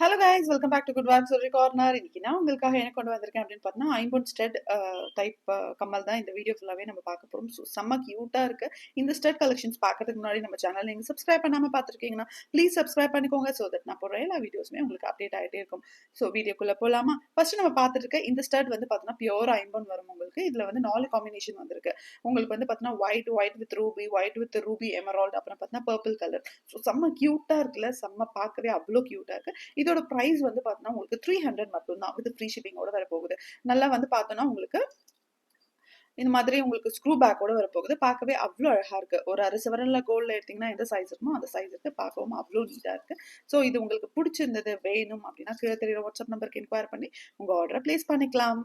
Hello guys welcome back to good vibes ஒரு corner இன்னைக்கு நான் உங்களுக்காக என்ன கொண்டு வந்திருக்கேன் அப்படின்னு பார்த்தீங்கன்னா ஐம்பொன் ஸ்டெட் டைப் கம்மல் தான் இந்த வீடியோ ஃபுல்லாகவே நம்ம பார்க்க போகிறோம் ஸோ செம்ம க்யூட்டாக இருக்கு. இந்த ஸ்டெட் கலெக்ஷன்ஸ் பார்க்கறதுக்கு முன்னாடி நம்ம சேனல் நீங்கள் சப்ஸ்கிரைப் பண்ணாமல் பார்த்துருக்கீங்கன்னா ப்ளீஸ் சப்ஸ்கிரைப் பண்ணிக்கோங்க ஸோ தட் நான் போடுற எல்லா வீடியோஸுமே உங்களுக்கு அப்டேட் ஆகிட்டே இருக்கும். ஸோ வீடியோக்குள்ளே போகலாமா ஃபர்ஸ்ட் நம்ம பார்த்துட்டு இருக்க இந்த ஸ்டட் வந்து பார்த்தீங்கன்னா பியூர் ஐம்பொன் வரும் உங்களுக்கு. இதில் வந்து நாலு காம்பினேஷன் வந்திருக்கு. உங்களுக்கு வந்து பார்த்தீங்கன்னா white white with ruby white with ruby emerald அப்புறம் பார்த்தீங்கன்னா பர்பிள் கலர் ஸோ செம்ம க்யூட்டாக இருக்குல்ல? செம்ம பார்க்கவே அவ்வளோ க்யூட்டாக இருக்கு. இதோட ப்ரைஸ் வந்து பார்த்தோன்னா உங்களுக்கு த்ரீ ஹண்ட்ரட் மட்டும்தான். வித் ஃப்ரீ ஷிப்பிங்கோட வரப்போகுது. போகுது நல்லா வந்து பார்த்தோன்னா உங்களுக்கு இந்த மாதிரி உங்களுக்கு ஸ்க்ரூ பேக்கோட வரப்போகுது. பார்க்கவே அவ்வளோ அழகாக இருக்குது ஒரு அரிசி வரல கோல்டில் எடுத்திங்கன்னா எந்த சைஸ் இருக்குமோ அந்த சைஸ் இருக்குது பார்க்கவும் அவ்வளோ நீட்டாக இருக்குது ஸோ இது உங்களுக்கு பிடிச்சிருந்தது வேணும் அப்படின்னா கீழே தெரியுற வாட்ஸ்அப் நம்பருக்கு இன்கொயர் பண்ணி உங்கள் ஆர்டரை ப்ளேஸ் பண்ணிக்கலாம்.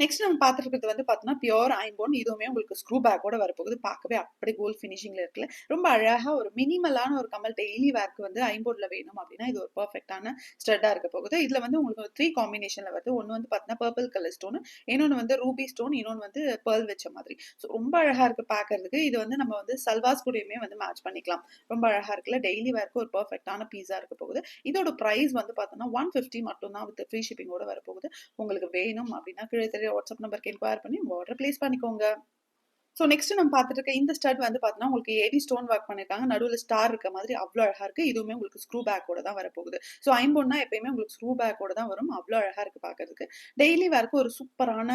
நெக்ஸ்ட் நம்ம பார்த்துருக்கிறது வந்து பார்த்தோம்னா பியோர் ஐம்போன் இதுவுமே உங்களுக்கு ஸ்க்ரூ பேக்கோட வரப்போகுது. பார்க்கவே அப்படி கோல் ஃபினிஷிங்கில் இருக்குல்ல. ரொம்ப அழகாக ஒரு மினிமலான ஒரு கமல் டெய்லி வேர்க்கு வந்து ஐம்போர்டில் வேணும் அப்படின்னா இது ஒரு பர்ஃபெக்டான ஸ்டட்டாக இருக்க போகுது. இதில் வந்து உங்களுக்கு த்ரீ காம்பினேஷனில் வருது. ஒன்று வந்து பார்த்தீங்கன்னா பர்பிள் கலர் ஸ்டோன் இன்னொன்று வந்து ரூபி ஸ்டோன் இன்னொன்று வந்து பேர்ல் வச்ச மாதிரி. ஸோ ரொம்ப அழகாக இருக்குது பார்க்கறதுக்கு இது வந்து நம்ம வந்து சல்வாஸ் கூடயுமே வந்து மேட்ச் பண்ணிக்கலாம். ரொம்ப அழகாக இருக்குல்ல. டெய்லி வேர்க்கு ஒரு பர்ஃபெக்டான பீஸாக இருக்க போகுது. இதோட ப்ரைஸ் வந்து பார்த்தோம்னா ஒன் ஃபிஃப்டி மட்டும் தான் வித் ஃப்ரீ ஷிப்பிங்கோட வரப்போகுது. உங்களுக்கு வேணும் அப்படின்னா கீழே வாட்ஸ்அப் நம்பருக்கு என்கொயர் பண்ணி உங்கள் ஆர்டர் ப்ளேஸ் பண்ணிக்கோங்க. ஸோ நெக்ஸ்ட் நம்ம பார்த்துட்டு இருக்க இந்த ஸ்டட் வந்து பார்த்தீங்கன்னா உங்களுக்கு ஏடி ஸ்டோன் ஒர்க் பண்ணியிருக்காங்க நடுவில் ஸ்டார் இருக்க மாதிரி அவ்வளோ அழகாக இருக்குது இதுவுமே உங்களுக்கு ஸ்க்ரூ பேக்கோட தான் வரப்போகுது. ஸோ ஐம்பொன்னா எப்பயுமே உங்களுக்கு ஸ்க்ரூ பேக்கோட தான் வரும். அவ்வளோ அழகாக இருக்குது பார்க்கறதுக்கு. டெய்லி வேர்க்கு ஒரு சூப்பரான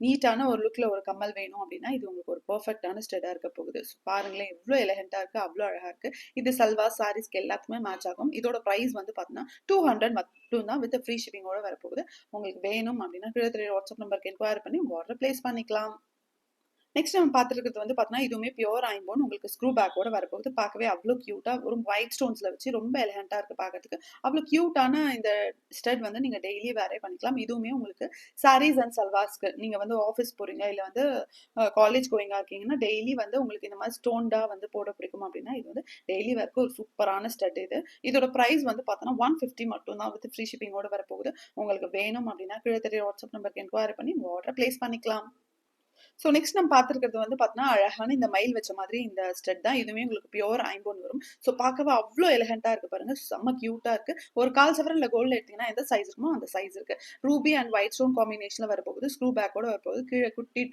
நீட்டான ஒரு லுக்கில் ஒரு கம்மல் வேணும் அப்படின்னா இது உங்களுக்கு ஒரு பர்ஃபெக்டான ஸ்டெடாக இருக்க போகுது. ஸோ பாருங்களேன் எவ்வளோ எலகெண்ட்டாக இருக்குது அவ்வளோ அழகாக இருக்குது இது சல்வா சாரீஸ்க்கு எல்லாத்துக்குமே மேட்ச் ஆகும். இதோட ப்ரைஸ் வந்து பார்த்தீங்கன்னா டூ ஹண்ட்ரட் மட்டும் தான் வித் ஃப்ரீ ஷிப்பிங்கோட வரப்போகுது. உங்களுக்கு வேணும் அப்படின்னா கீழே வாட்ஸ்அப் நம்பருக்கு என்கொயர் பண்ணி உங்கள் ஆர்டர் ப்ளேஸ் பண்ணிக்கலாம். நெக்ஸ்ட் நம்ம பார்த்துருக்கிறது வந்து பார்த்தீங்கன்னா இதுவுமே பியூர் ஐம்போன் உங்களுக்கு ஸ்க்ரூ பேக்கோட வரப்போகுது. பார்க்கவே அவ்வளோ க்யூட்டாக ஒரு ஒயிட் ஸ்டோன்ஸில் வச்சு ரொம்ப எலகெண்ட்டாக இருக்குது பார்க்கறதுக்கு. அவ்வளோ க்யூட்டான இந்த ஸ்டட் வந்து நீங்கள் டெய்லி வேறே பண்ணிக்கலாம். இதுவுமே உங்களுக்கு சாரீஸ் அண்ட் சல்வாஸ்க்கு நீங்கள் வந்து ஆஃபீஸ் போகிறீங்க இல்லை வந்து காலேஜ் கோயிங்காக இருக்கீங்கன்னா டெய்லி வந்து உங்களுக்கு இந்த மாதிரி ஸ்டோன்டாக வந்து போட பிடிக்கும் அப்படின்னா இது வந்து டெய்லி வேர்க்கு ஒரு சூப்பரான ஸ்டட் இது. இதோட ப்ரைஸ் வந்து பார்த்தோன்னா ஒன் ஃபிஃப்டி மட்டும் தான் வித் ஃப்ரீ ஷிப்பிங்கோட வரப்போகுது. உங்களுக்கு வேணும் அப்படின்னா கீழே தெரிய வாட்ஸ்அப் நம்பருக்கு என்கொயரி பண்ணி உங்கள் ஆர்டர் ப்ளேஸ் பண்ணிக்கலாம். ஸோ நெக்ஸ்ட் நம்ம பார்த்துருக்கிறது வந்து பார்த்தீங்கன்னா அழகான இந்த மயில் வச்ச மாதிரி இந்த ஸ்டெட் தான். இதுவுமே உங்களுக்கு பியோர் ஐம்போன் வரும். ஸோ பார்க்கவே அவ்வளோ எலகெண்ட்டாக இருக்குது பாருங்க. செம்ம க்யூட்டாக இருக்குது ஒரு கால் சவரம் இல்லை கோல்டில் எடுத்திங்கன்னா எந்த சைஸ் இருக்குமோ அந்த சைஸ் இருக்குது ரூபி அண்ட் ஒயிட் ஸ்டோன் காம்பினேஷனில் வரப்போகுது. ஸ்க்ரூ பேக்கோட வரப்போகுது. கீழே குட்டி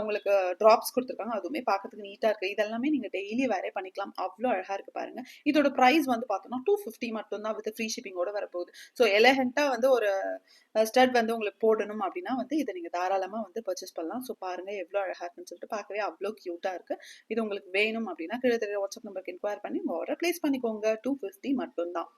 உங்களுக்கு ட்ராப்ஸ் கொடுத்துருக்காங்க. அதுவுமே பார்க்கறதுக்கு நீட்டாக இருக்குது இதெல்லாமே நீங்கள் டெய்லி வேறே பண்ணிக்கலாம். அவ்வளோ அழகாக இருக்குது பாருங்க. இதோட ப்ரைஸ் வந்து பார்த்தோன்னா டூ ஃபிஃப்டி மட்டும் தான் வித் ஃப்ரீ ஷிப்பிங்கோட வரப்போகுது. ஸோ எலகெண்ட்டாக வந்து ஒரு ஸ்டட் வந்து உங்களுக்கு போடணும் அப்படின்னா வந்து இதை நீங்கள் தாராளமாக வந்து பர்ச்சேஸ் பண்ணலாம். ஸோ பாருங்கள் எவ்வளோ அழகாக இருக்குன்னு சொல்லிட்டு பார்க்கவே அவ்வளோ க்யூட்டாக இருக்குது இது உங்களுக்கு வேணும் அப்படின்னா கீழே தெரிய வாட்ஸ்அப் நம்பருக்கு இன்கொயர் பண்ணி உங்கள் ஆர்டர் ப்ளேஸ் பண்ணிக்கோங்க. டூ ஃபிஃப்டி மட்டும்தான்.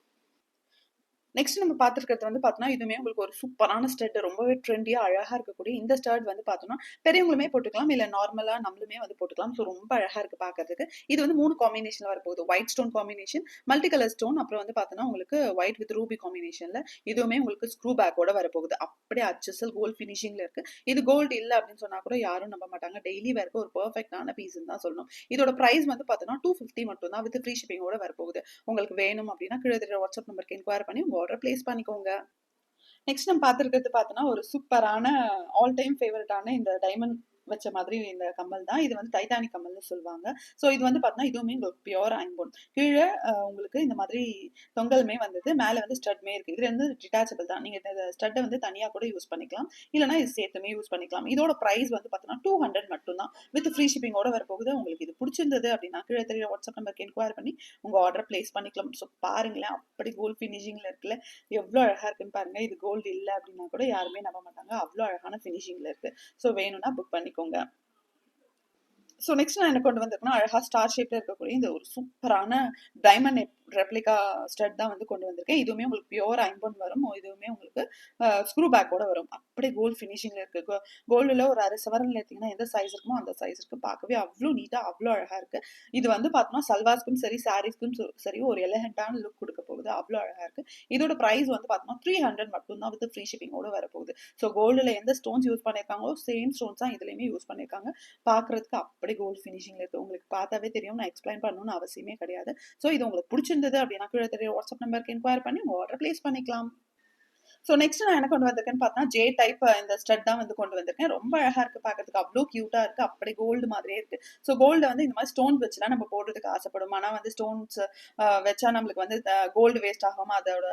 நெக்ஸ்ட் நம்ம பார்த்துருக்கிறது வந்து பார்த்தோம்னா இதுவுமே உங்களுக்கு ஒரு சூப்பரான ஸ்டட் ரொம்பவே ட்ரெண்டியாக அழகாக இருக்கக்கூடிய இந்த ஸ்டர்ட் வந்து பார்த்தோம்னா பெரியவங்களுமே போட்டுக்கலாம். இல்லை நார்மலாக நம்மளுமே வந்து போட்டுக்கலாம். ஸோ ரொம்ப அழகாக இருக்குது பார்க்கறதுக்கு. இது வந்து மூணு காம்பினேஷன் வரப்போகுது. White stone combination multi colour stone அப்புறம் வந்து பார்த்தோன்னா உங்களுக்கு ஒயிட் வித் ரூபி காம்பினேஷனில் இதுவுமே உங்களுக்கு ஸ்க்ரூ பேக்கோட வரப்போகுது. அப்படியே அச்சசல் கோல்ட் ஃபினிஷிங்கில் இருக்குது இது கோல்டு இல்லை அப்படின்னு சொன்னால் கூட யாரும் நம்ப மாட்டாங்க. டெய்லி வேர்க்கு ஒரு பர்ஃபெக்டான பீஸ்ன்னு தான் சொல்லணும். இதோட ப்ரைஸ் வந்து பார்த்தோன்னா டூ ஃபிஃப்டி மட்டும் தான் வித் ஃப்ரீ ஷிப்பிங்கோட வரப்போகுது. உங்களுக்கு வேணும் அப்படின்னா கீழே வாட்ஸ்அப் நம்பருக்கு என்கொயர் பண்ணி உங்கள் ஆர்டர் பிளேஸ் பண்ணிக்கோங்க. நெக்ஸ்ட் நம்ம பார்த்துருக்கிறது பார்த்தோன்னா ஒரு சூப்பரான ஆல் டைம் ஃபேவரட்டான இந்த டைமண்ட் வச்ச மாதிரி இந்த கம்மல் தான். இது வந்து டைட்டானிக் கம்மல்னு சொல்லுவாங்க. ஸோ இது வந்து பார்த்தீங்கன்னா இதுவுமே உங்களுக்கு பியோர் அன்போன் கீழே உங்களுக்கு இந்த மாதிரி தொங்கலுமே வந்தது. மேலே வந்து ஸ்டட்மே இருக்குது இது வந்து டிட்டாச்சபிள் தான். நீங்கள் இந்த ஸ்டட்டை வந்து தனியாக கூட யூஸ் பண்ணிக்கலாம். இல்லைனா இது சேர்த்துமே யூஸ் பண்ணிக்கலாம். இதோட ப்ரைஸ் வந்து பார்த்தீங்கன்னா டூ ஹண்ட்ரட் மட்டும் தான். வித் ஃப்ரீ ஷிப்பிங்கோட வரப்போகுது. உங்களுக்கு இது பிடிச்சிருந்தது அப்படின்னா கீழே தெரிய வாட்ஸ்அப் நம்பருக்கு என்கொயர் பண்ணி உங்கள் ஆர்டர் ப்ளேஸ் பண்ணிக்கலாம். ஸோ பாருங்களேன். அப்படி கோல்ட் ஃபினிஷிங்கில் இருக்குல்ல எவ்வளோ அழகாக இருக்குன்னு பாருங்கள் இது கோல்டு இல்லை அப்படின்னா கூட யாருமே நம்ப மாட்டாங்க. அவ்வளோ அழகான ஃபினிஷிங்கில் இருக்குது ஸோ வேணும்னா புக் பண்ணி பண்ணிக்கோங்க ஸோ நெக்ஸ்ட் நான் என்ன கொண்டு வந்திருக்கேன்னா அழகாக ஸ்டார் ஷேப்பில் இருக்கக்கூடிய இந்த ஒரு சூப்பரான டைமண்ட் ரெப்ளிகா ஸ்டட் தான் வந்து கொண்டு வந்திருக்கேன். இதுவுமே உங்களுக்கு பியூர் ஐம்பொன் வரும். இதுவுமே உங்களுக்கு ஸ்க்ரூ பேக்கோட வரும். அப்படியே கோல்டு ஃபினிஷிங்கில் இருக்குது கோல்டில் ஒரு அரை சவரன் எடுத்திங்கன்னா எந்த சைஸ் இருக்குமோ அந்த சைஸ் இருக்குது பார்க்கவே அவ்வளோ நீட்டாக அவ்வளோ அழகாக இருக்குது இது வந்து பார்த்தோம்னா சல்வாஸ்க்கும் சரி சாரீஸ்க்கும் சரி ஒரு எலகெண்ட்டான லுக் கொடுக்க போகுது. அவ்வளோ அழகாக இருக்குது இதோட ப்ரைஸ் வந்து பார்த்தோம்னா த்ரீ ஹண்ட்ரட் மட்டும் தான் வித் ஃப்ரீ ஷிப்பிங்கோட வரப்போகுது. ஸோ கோல்டில் எந்த ஸ்டோன்ஸ் யூஸ் பண்ணியிருக்காங்களோ சேம் ஸ்டோன்ஸ் தான் இதுலேயுமே யூஸ் பண்ணியிருக்காங்க பார்க்குறதுக்கு அப்படியே கோல்டு ஃபினிஷிங்கில் இருக்குது உங்களுக்கு பார்த்தாவே தெரியும். நான் எக்ஸ்பிளைன் பண்ணணும்னு அவசியமே கிடையாது. ஸோ இது உங்களுக்கு பிடிச்சிருந்தது அப்படின்னா கீழே தெரிய வாட்ஸ்அப் நம்பருக்கு என்கொயர் பண்ணி உங்கள் ஆர்டர் ப்ளேஸ் பண்ணிக்கலாம். ஸோ நெக்ஸ்ட் நான் என்ன கொண்டு வந்திருக்கேன்னு பார்த்தா ஜே டைப் இந்த ஸ்டட் தான் வந்து கொண்டு வந்திருக்கேன். ரொம்ப அழகா இருக்கு பார்க்கறதுக்கு. அவ்வளோ கியூட்டா இருக்கு. அப்படி கோல்டு மாதிரியே இருக்கு. ஸோ கோல்டு வந்து இந்த மாதிரி ஸ்டோன் வச்சுலாம் நம்ம போடுறதுக்கு ஆசைப்படும் ஆனால் வந்து ஸ்டோன்ஸ் வச்சா நம்மளுக்கு வந்து கோல்டு வேஸ்ட் ஆகாம அதோட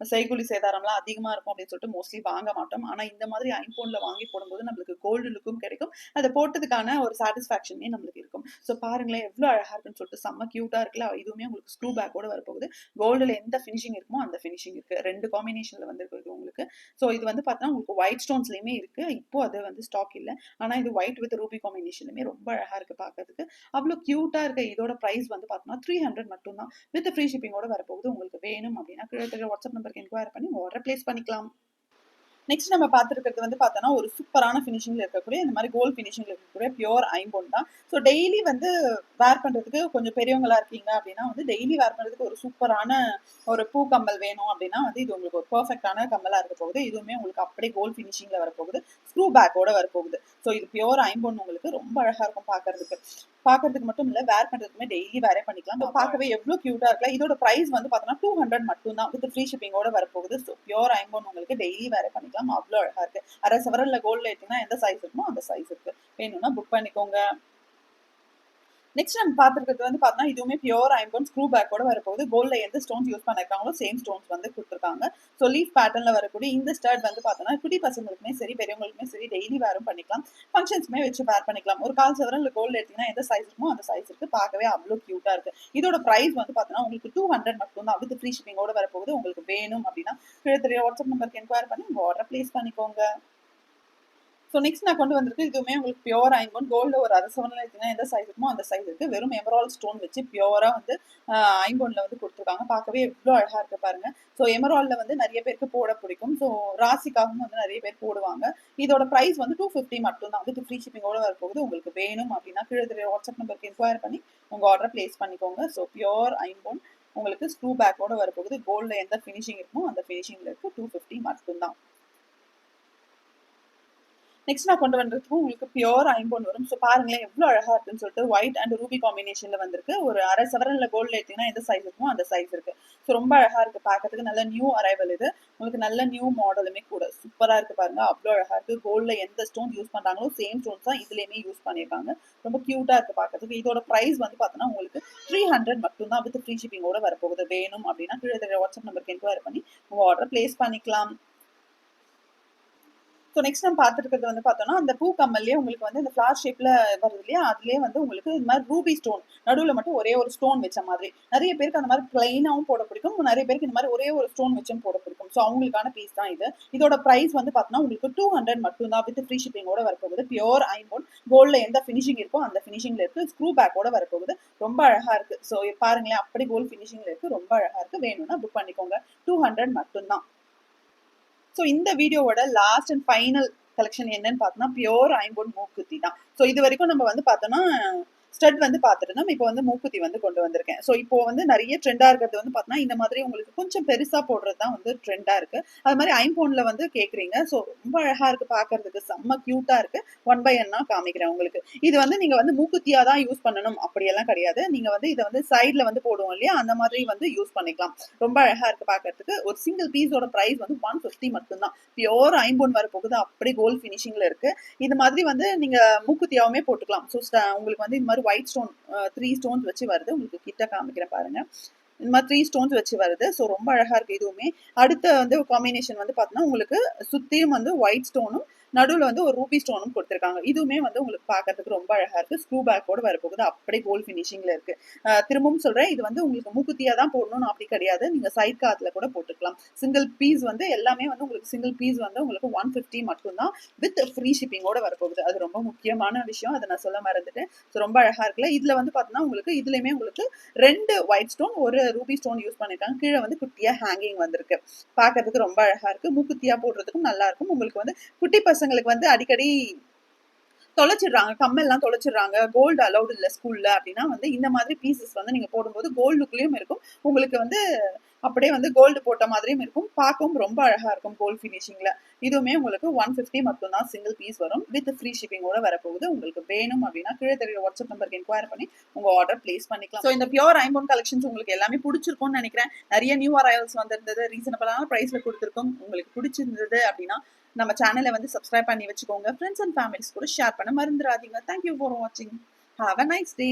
செய்குலி சேதாரம்லாம் அதிகமாக இருக்கும் அப்படின்னு சொல்லிட்டு மோஸ்ட்லி வாங்க மாட்டோம். ஆனால் இந்த மாதிரி ஐம்போன்ல வாங்கி போடும்போது நம்மளுக்கு கோல்டு லுக்கும் கிடைக்கும். அதை போட்டதுக்கான ஒரு சாட்டிஸ்ஃபேக்ஷனே நம்மளுக்கு இருக்கும். ஸோ பாருங்களேன் எவ்வளோ அழகா இருக்குன்னு சொல்லிட்டு. செம்ம கியூட்டா இருக்குல்ல. இதுவுமே உங்களுக்கு ஸ்க்ரூ பேக்கோட வரப்போகுது. கோல்டுல எந்த ஃபினிஷிங் இருக்குமோ அந்த ஃபினிஷிங் இருக்கு. ரெண்டு காம்பினேஷன்ல வந்து இது உங்களுக்கு. ஸோ இது வந்து பார்த்தா உங்களுக்கு ஒயிட் ஸ்டோன்ஸ்லயுமே இருக்கு. இப்போ அது வந்து ஸ்டாக் இல்லை. ஆனால் இது ஒயிட் வித் ரூபி காம்பினேஷன்லுமே ரொம்ப அழகா இருக்கு பார்க்கறதுக்கு அவ்வளோ கியூட்டா இருக்க இதோட ப்ரைஸ் வந்து பார்த்தோம்னா த்ரீ ஹண்ட்ரட் மட்டும் தான் வித் ஃப்ரீ ஷிப்பிங்கோட வரப்போகுது. உங்களுக்கு வேணும் அப்படின்னா கீழே வாட்ஸ்அப் நம்பருக்கு என்கொயர் பண்ணி ஆர்டர் பிளேஸ் பண்ணிக்கலாம். நெக்ஸ்ட் நம்ம பார்த்துருக்கிறது வந்து பார்த்தோன்னா ஒரு சூப்பரான ஃபினிஷிங்கில் இருக்கக்கூடிய இந்த மாதிரி கோல்ட் ஃபினிஷிங்ல இருக்கக்கூடிய பியோர் ஐம்பொன் தான். ஸோ டெய்லி வந்து வேர் பண்ணுறதுக்கு கொஞ்சம் பெரியவங்களா இருக்கீங்க அப்படின்னா வந்து டெய்லி வேர் பண்ணுறதுக்கு ஒரு சூப்பரான ஒரு பூ கம்மல் வேணும் அப்படின்னா வந்து இது உங்களுக்கு ஒரு பர்ஃபெக்டான கம்பலாக இருக்க போகுது. இதுவுமே உங்களுக்கு அப்படியே கோல்ட் ஃபினிஷிங்கில் வரப்போகுது. ஸ்க்ரூ பேக்கோட வரப்போகுது. ஸோ இது பியோர் ஐம்போன் உங்களுக்கு ரொம்ப அழகாக இருக்கும் பார்க்கறதுக்கு. பார்க்கறதுக்கு மட்டும் இல்லை வேர் பண்ணுறதுக்குமே டெய்லி வேரே பண்ணிக்கலாம். So, பார்க்கவே எவ்வளோ க்யூட்டாக இருக்கலாம் இதோட ப்ரைஸ் வந்து பார்த்தோன்னா டூ ஹண்ட்ரட் மட்டும் தான் வித் ஃப்ரீ ஷிப்பிங்கோட வரப்போகுது. ஸோ பியோர் ஐம்பொன் உங்களுக்கு டெய்லி வேரே பண்ணிக்கலாம். அவ்வளோ அழகாக இருக்குது அரை சவரல்ல கோல்ட்ல எடுத்தீங்கன்னா எந்த சைஸ் இருக்குமோ அந்த சைஸ் இருக்கு. வேணும்னா புக் பண்ணிக்கோங்க. நெக்ஸ்ட் நம்ம பார்த்துருக்கிறது வந்து பார்த்தோம்னா இதுவுமே பியூர் ஐம்பன் ஸ்க்ரூ பேக்கோட வரப்போகுது. கோல்டில் எந்த ஸ்டோன்ஸ் யூஸ் பண்ணிருக்காங்களோ சேம் ஸ்டோன்ஸ் வந்து கொடுத்துருக்காங்க. ஸோ லீஃப் பேட்டர்னில் வரக்கூடிய இந்த ஸ்டர்ட் வந்து பார்த்தோம்னா குட்டி பசங்களுக்குமே சரி பெரியவங்களுக்குமே சரி டெய்லி வேரும் பண்ணிக்கலாம். ஃபங்க்ஷன்ஸ்மே வச்சு வேர் பண்ணிக்கலாம். ஒரு கால் சவரன் இல்லை கோல்டு எடுத்திங்கன்னா எந்த சைஸ் இருக்குமோ அந்த சைஸ் இருக்கு. பார்க்கவே அவ்வளோ க்யூட்டாக இருக்கு. இதோட ப்ரைஸ் வந்து பார்த்தோம்னா உங்களுக்கு டூ ஹண்ட்ரட் மட்டும் தான் வித் ஃப்ரீ ஷிப்பிங்கோட வரப்போகுது. உங்களுக்கு வேணும் அப்படின்னா கீழே தெரிய வாட்ஸ்அப் நம்பருக்கு என்கொயர் பண்ணி உங்கள் ஆர்டர் பிளேஸ் பண்ணிக்கோங்க. ஸோ நெக்ஸ்ட் நான் கொண்டு வந்திருக்கு இதுவுமே உங்களுக்கு பியூர் ஐங்கோன் கோல்டு ஒரு அரை சவனில் எடுத்தீங்கன்னா எந்த சைஸ் இருக்குமோ அந்த சைஸ் இருக்கு. வெறும் எமரால் ஸ்டோன் வச்சு பியூராக வந்து ஐம்போன்ல வந்து கொடுத்துருக்காங்க. பார்க்கவே எவ்வளோ அழகாக இருக்கு பாருங்க. ஸோ எமரால்ல வந்து நிறைய பேருக்கு போட பிடிக்கும். ஸோ ராசிக்காகவும் வந்து நிறைய பேர் போடுவாங்க. இதோட ப்ரைஸ் வந்து டூ ஃபிஃப்டி மட்டும் தான் வந்து ஃப்ரீ ஷிப்பிங்கோட வரப்போகுது. உங்களுக்கு வேணும் அப்படின்னா கீழே தெரிய வாட்ஸ்அப் நம்பருக்கு என்கொயர் பண்ணி உங்க ஆர்டர் ப்ளேஸ் பண்ணிக்கோங்க. ஸோ பியூர் ஐம்போன் உங்களுக்கு ஸ்க்ரூ பேக்கோட வரப்போகுது. கோல்டில் எந்த ஃபினிஷிங் இருக்குமோ அந்த ஃபினிஷிங்ல இருக்குது டூ ஃபிஃப்டி மட்டும்தான். நெக்ஸ்ட் நான் கொண்டு வந்ததுக்கு உங்களுக்கு பியோர் ஐம்பொன் வரும். ஸோ பாருங்களேன் எவ்வளோ அழகா இருக்குன்னு சொல்லிட்டு ஒயிட் அண்ட் ரூபி காம்பினேஷனில் வந்திருக்கு. ஒரு அரை சவரன்ல கோல்டு எடுத்தீங்கன்னா எந்த சைஸ் இருக்குமோ அந்த சைஸ் இருக்கு. ஸோ ரொம்ப அழகா இருக்கு. பார்க்கறதுக்கு நல்ல நியூ அரைவல் இது. உங்களுக்கு நல்ல நியூ மாடலுமே கூட. சூப்பரா இருக்கு பாருங்க. அவ்வளோ அழகா இருக்கு. கோல்டில் எந்த ஸ்டோன் யூஸ் பண்றாங்களோ சேம் ஸ்டோன்ஸ் தான் இதுலேயுமே யூஸ் பண்ணியிருக்காங்க. ரொம்ப க்யூட்டாக இருக்கு பார்க்கறதுக்கு. இதோட ப்ரைஸ் வந்து பார்த்தோன்னா உங்களுக்கு த்ரீ ஹண்ட்ரட் மட்டும் தான் வித் ஃப்ரீ ஷிப்பிங்கோட வரப்போகுது. வேணும் அப்படின்னா கீழே வாட்ஸ்அப் நம்பருக்கு என்கொயர் பண்ணி உங்க ஆர்டர் பிளேஸ் பண்ணிக்கலாம். ஸோ நெக்ஸ்ட் நம்ம பார்த்துருக்கிறது வந்து பார்த்தோம்னா அந்த பூ கம்மல்லே உங்களுக்கு வந்து இந்த ஃப்ளார் ஷேப்ல வருது இல்லையா? அதுலேயே வந்து உங்களுக்கு இந்த மாதிரி ரூபி ஸ்டோன் நடுவில் மட்டும் ஒரே ஒரு ஸ்டோன் வச்ச மாதிரி. நிறைய பேருக்கு அந்த மாதிரி பிளைனாகவும் போட பிடிக்கும். நிறைய பேருக்கு இந்த மாதிரி ஒரே ஒரு ஸ்டோன் வச்சும் போட பிடிக்கும். ஸோ அவங்களுக்கான பீஸ் தான் இது. இதோட ப்ரைஸ் வந்து பார்த்தோம்னா உங்களுக்கு டூ ஹண்ட்ரட் மட்டும் தான் வித் ஃப்ரீ ஷிப்பிங்கோட வரப்போகுது. பியோர் ஐம்போன் கோல்டில் எந்த ஃபினிஷிங் இருக்கோ அந்த ஃபினிஷிங்ல இருக்கு. ஸ்க்ரூ பேக்கோட வரப்போகுது. ரொம்ப அழகா இருக்கு. ஸோ பாருங்களேன் அப்படி கோல்ட் ஃபினிஷிங்ல இருக்கு. ரொம்ப அழகா இருக்கு. வேணும்னா புக் பண்ணிக்கோங்க. டூ ஹண்ட்ரட் மட்டும்தான். ஸோ இந்த வீடியோவோட லாஸ்ட் அண்ட் ஃபைனல் கலெக்ஷன் என்னன்னு பார்த்தோம்னா பியோர் ஐம்போன் மூக்குத்தி தான். ஸோ இது வரைக்கும் நம்ம வந்து பார்த்தோம்னா ஸ்டட் வந்து பார்த்துருந்தோம் இப்போ வந்து மூக்குத்தி வந்து கொண்டு வந்திருக்கேன். ஸோ இப்போ வந்து நிறைய ட்ரெண்டாக இருக்கிறது வந்து பார்த்தோன்னா இந்த மாதிரி உங்களுக்கு கொஞ்சம் பெருசாக போடுறது தான் வந்து ட்ரெண்டாக இருக்குது அது மாதிரி ஐம்போனில் வந்து கேட்குறீங்க. ஸோ ரொம்ப அழகாக இருக்குது பார்க்கறதுக்கு. செம்ம க்யூட்டாக இருக்குது ஒன் பை ஒன்னாக காமிக்கிறேன் உங்களுக்கு. இது வந்து நீங்கள் வந்து மூக்குத்தியாக தான் யூஸ் பண்ணணும். அப்படியெல்லாம் கிடையாது. நீங்கள் வந்து இதை வந்து சைடில் வந்து போடுவோம் இல்லையா? அந்த மாதிரி வந்து யூஸ் பண்ணிக்கலாம். ரொம்ப அழகாக இருக்குது பார்க்கறதுக்கு. ஒரு சிங்கிள் பீஸோட ப்ரைஸ் வந்து ஒன் ஃபிஃப்டி மட்டும்தான். பியோர் ஐம்போன் வரப்போகுது அப்படி கோல்ட் ஃபினிஷிங்கில் இருக்குது இது மாதிரி வந்து நீங்கள் மூக்குத்தியாவுமே போட்டுக்கலாம். ஸோ உங்களுக்கு வந்து இந்த மாதிரி ஒயிட் ஸ்டோன் த்ரீ ஸ்டோன்ஸ் வச்சு வருது. உங்களுக்கு கிட்ட காமிக்கிறேன் பாருங்க. இந்த மாதிரி த்ரீ ஸ்டோன்ஸ் வச்சு வருது. ஸோ ரொம்ப அழகா இருக்கு. இதுவுமே அடுத்த வந்து காம்பினேஷன் வந்து பார்த்தோன்னா உங்களுக்கு சுத்தியும் வந்து ஒயிட் ஸ்டோனும் நடுவில் வந்து ஒரு ரூபி ஸ்டோனும் கொடுத்துருக்காங்க. இதுவுமே வந்து உங்களுக்கு பார்க்கறதுக்கு ரொம்ப அழகா இருக்கு. ஸ்க்ரூ பேக்கோட வரப்போகுது. அப்படியே கோல் ஃபினிஷிங்கில் இருக்கு. திரும்பவும் சொல்றேன். இது வந்து உங்களுக்கு மூக்குத்தியா தான் போடணும்னு அப்படி கிடையாது. நீங்க சைட் காத்துல கூட போட்டுக்கலாம். சிங்கிள் பீஸ் வந்து எல்லாமே வந்து உங்களுக்கு சிங்கிள் பீஸ் வந்து உங்களுக்கு ஒன் ஃபிஃப்டி மட்டும்தான் வித் ஃப்ரீ ஷிப்பிங்கோட வரப்போகுது. அது ரொம்ப முக்கியமான விஷயம். அதை நான் சொல்ல மறந்துட்டேன். ஸோ ரொம்ப அழகா இருக்குல்ல. இதுல வந்து பார்த்தோன்னா உங்களுக்கு இதுலயுமே உங்களுக்கு ரெண்டு ஒயிட் ஸ்டோன் ஒரு ரூபி ஸ்டோன் யூஸ் பண்ணிருக்காங்க. கீழே வந்து குட்டியா ஹேங்கிங் வந்திருக்கு. பார்க்கறதுக்கு ரொம்ப அழகா இருக்கு. மூக்குத்தியா போடுறதுக்கும் நல்லா இருக்கும். உங்களுக்கு வந்து குட்டி பசங்களுக்கு வந்து அடிக்கடி தொலைச்சிடுறாங்க. கம்மெல்லாம் தொலைச்சிடுறாங்க. கோல்டு அலௌடு இல்லை ஸ்கூல்ல அப்படின்னா வந்து இந்த மாதிரி பீசஸ் வந்து நீங்க போடும்போது கோல்டு இருக்கும். உங்களுக்கு வந்து அப்படியே வந்து கோல்டு போட்ட மாதிரியும் இருக்கும். பார்க்கவும் ரொம்ப அழகா இருக்கும் கோல்டு ஃபினிஷிங்ல இதுவுமே உங்களுக்கு ஒன் ஃபிஃப்டி மட்டும் தான் சிங்கிள் பீஸ் வரும் வித் ஃப்ரீ ஷிப்பிங்கோட வரப்போகுது. உங்களுக்கு வேணும் அப்படின்னா கீழே தெரியுற வாட்ஸ்அப் நம்பருக்கு என்கொயர் பண்ணி உங்க ஆர்டர் பிளேஸ் பண்ணிக்கலாம். ஸோ இந்த பியூர் ஐம்போன் கலெக்ஷன்ஸ் உங்களுக்கு எல்லாமே பிடிச்சிருக்கும்னு நினைக்கிறேன். நிறைய நியூ அரைவல்ஸ் வந்திருந்தது. ரீசனபிளான ப்ரைஸ்ல கொடுத்துருக்கோம். உங்களுக்கு பிடிச்சிருந்தது அப்படின்னா நம்ம சேனலை வந்து சப்ஸ்கிரைப் பண்ணி வச்சுக்கோங்க. ஃப்ரெண்ட்ஸ் அண்ட் ஃபேமிலிஸ் கூட ஷேர் பண்ண மறந்துடாதீங்க. தேங்க்யூ ஃபார் வாட்சிங் ஹாவ் அ நைஸ் டே